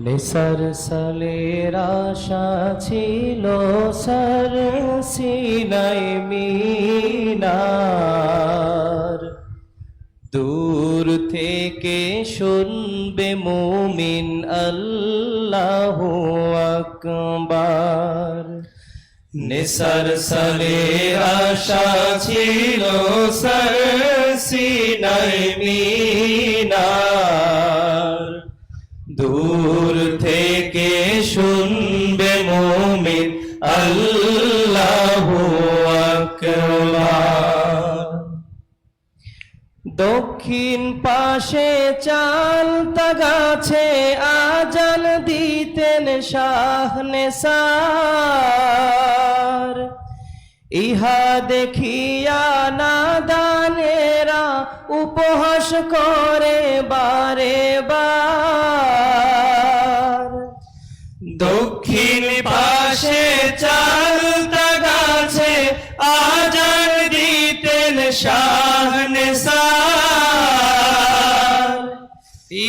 নিসার সালের আশা ছিল সর সিনাই মিনার। দূর থেকে শুনবে মুমিন আল্লাহ আকবার। নিসার সালের আশা ছিল সর সিনাই মিনার। দূর থেকে শুনবে মুমিন আল্লাহু দক্ষিণ পাশে চাল গাছে আজান দিতেন শাহনে সার ইহা দেখিয়া নাদানেরা উপহাস করে বারে বার। দক্ষিণ পাশে চাল গাছে আজান দিতেন শাহনে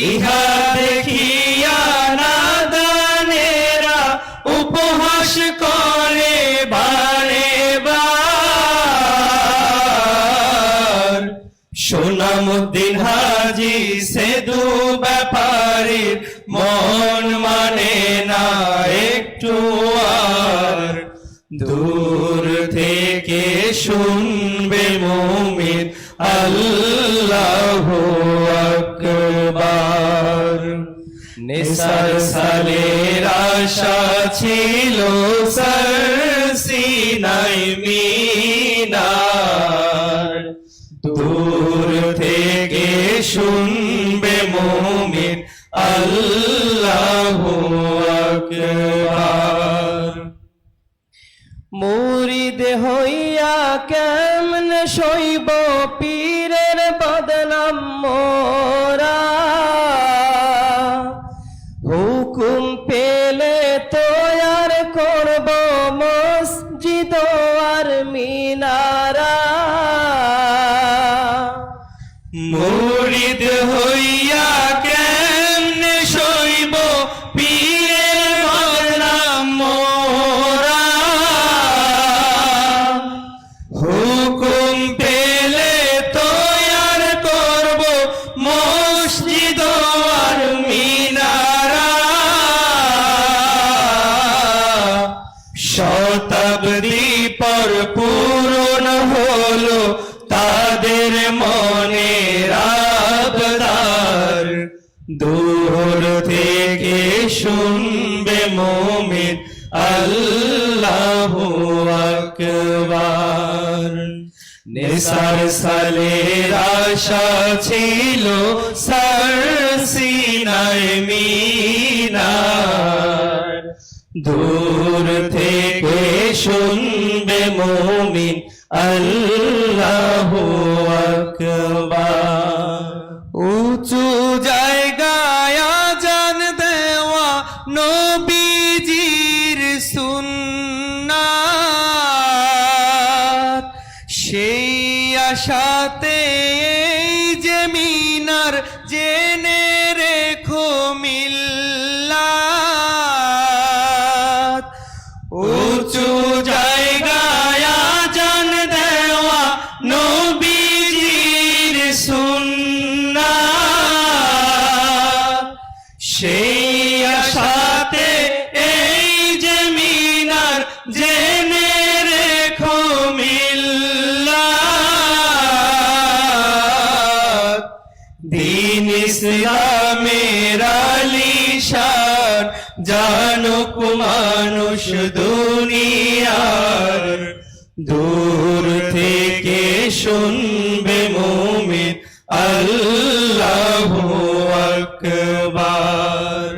ইহা দেখিয়া নাদানেরা উপহাস করে, বারে বার। সোনামুদ্দিন হাজি সেদু ব্যাপারীর মন মানে একটু আর দূর থেকে শুনবে মুমিন আল্লাহু আকবার। নিসার সালের আশা ছিল সর সিনাই মিনার আল্লাহু আকবার। মুরিদ হইয়া কেমন শৈব পীরের বদনাম মোরা? হুকুম পেলে তো আর করব মসজিদ আর মিনারা। দূর থেকে শুনবে মোমিন আল্লাহু আকবার। নিসার সালের আশা ছিল সর সিনায় মিনার। দূর থেকে শুনবে মুমিন আল্লাহু আশাতে যে মিনার জেনে রেখো মিল্লাত। উঁচু জায়গায় জান দেওয়া নবীজির সুন্নাত। সেই জানুক মানুষ দুনিয়ার, দূর থেকে শুনবে মুমিন আল্লাহু আকবার।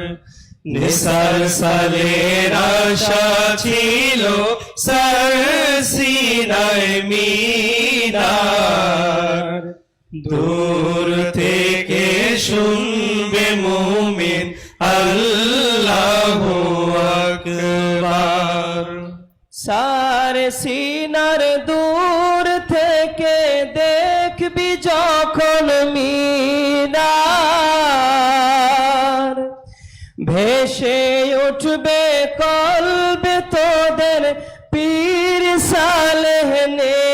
নিসার সালের আশা ছিল সর সিনায় মিনার, দূর সিনার দূর থেকে দেখবি যখন মিনার। ভেসে উঠবে কলবে তোদের পীর সালেহ নেশা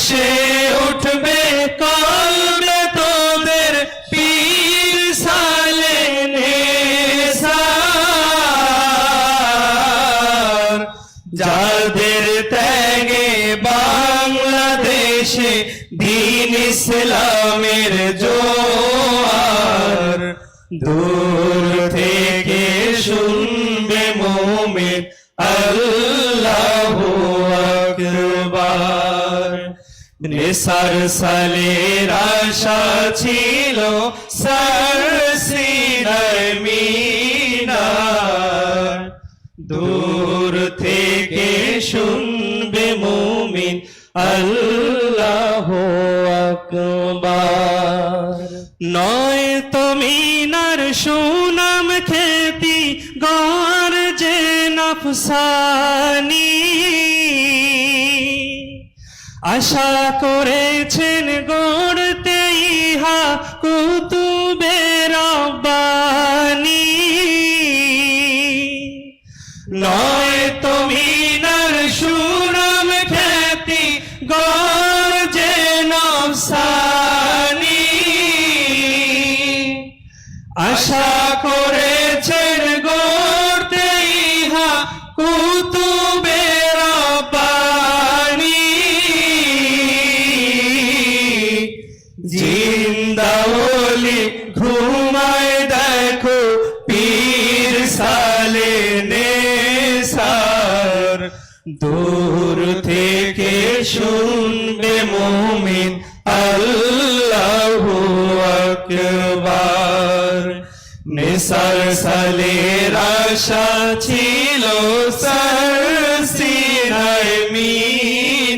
ভেসে উঠবে কলবে তোদের পীর সালে যাদের ত্যাগে বাংলাদেশে দিন ইসলামের জোয়ার, দূর থেকে শুনবে নেসার সালের আশা ছিল সার দূর থেকে শুনবে মুমিন আল্লাহ আকবার। নয় তো মিনার সুনাম খ্যাতি গর যে নফসানি। আশা করেছেন গড়তে ইহা কুতুবে রব্বানি নয় তো মিনার সুনাম খ্যাতি গর যে নফসানি। আশা শুনবে মুমিন আল্লাহু আকবার। নেসার সালের আশা ছিল সার সিনায় মিনার।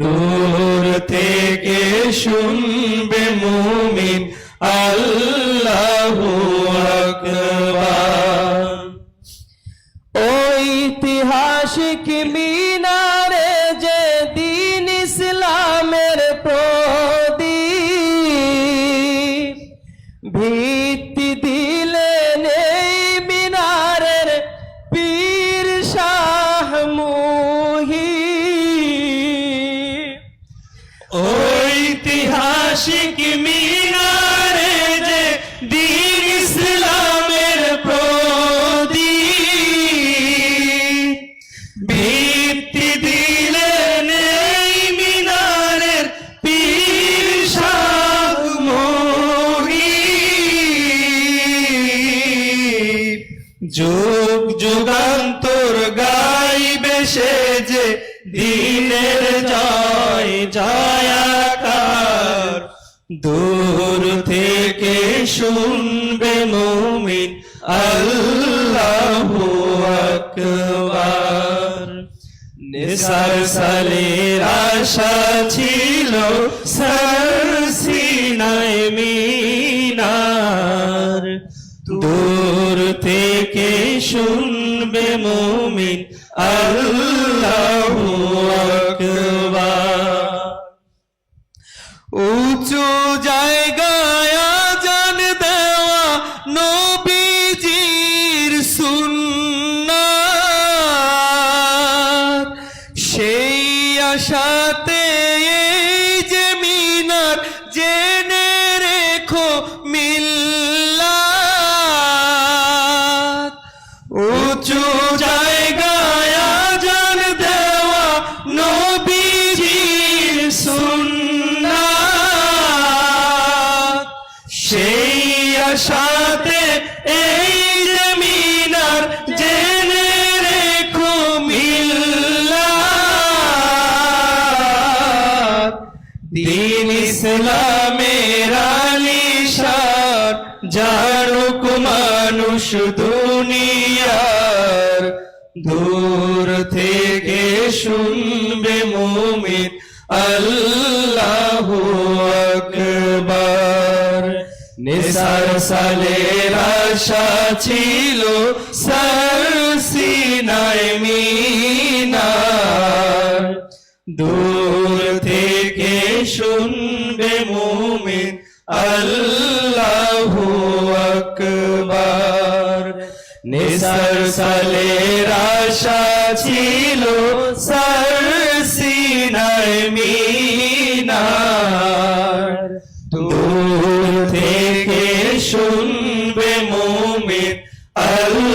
দূর থেকে শুনবে মুমিন আল্লাহু আকবার। যুগান্তর গাইবে সে যে দিনের জয়, জয়াকার। দূর থেকে শুনবে মুমিন আল্লাহু আকবার। নিসার সালের আশা ছিল সার সিনায় মিনার। দূর থেকে শুনবে মুমিন। আল্লাহু উঁচু জায়গায় জান দেওয়া নবীজির সুন্নাত। সেই আশাতে এই যে মিনার জেনে রেখো মিল্লাত। দিন ইসলামের জানুক মানুষ দুনিয়ার, দূর থেকে শুনবে মুমিন আল্লাহু আকবার। নিসার সালের আশা ছিল সার সিনাই মিনার। দূর থেকে শুনবে মুমিন আল্লাহু নিসার সলে আশা ছিল সার সিনার মিনার। দূর থেকে শুনবে মুমিন আল্লাহু।